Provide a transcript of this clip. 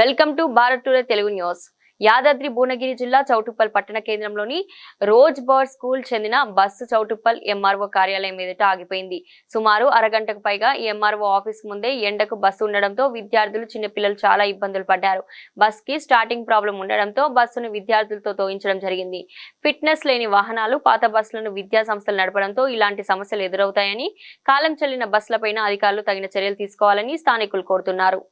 Welcome to Bharat today Telugu news. Yadadri Bhuvanagiri జిల్లా చౌటుప్పల్ పట్టణ కేంద్రంలోని రోజ్ బర్డ్ స్కూల్ చెందిన బస్సు చౌటుప్పల్ ఎంఆర్ఓ కార్యాలయం ఎదుట ఆగిపోయింది. సుమారు అరగంటకు పైగా ఈ ఎంఆర్ఓ ఆఫీస్ ముందే ఎండకు బస్సు ఉండడంతో విద్యార్థులు చిన్నపిల్లలు చాలా ఇబ్బందులు పడ్డారు. బస్కి స్టార్టింగ్ ప్రాబ్లం ఉండడంతో బస్సును విద్యార్థులతో తోయించడం జరిగింది. ఫిట్నెస్ లేని వాహనాలు పాత బస్సులను విద్యా సంస్థలు నడపడంతో ఇలాంటి సమస్యలు ఎదురవుతాయని కాలం చెల్లిన బస్సులపైన అధికారులు తగిన చర్యలు తీసుకోవాలని స్థానికులు కోరుతున్నారు.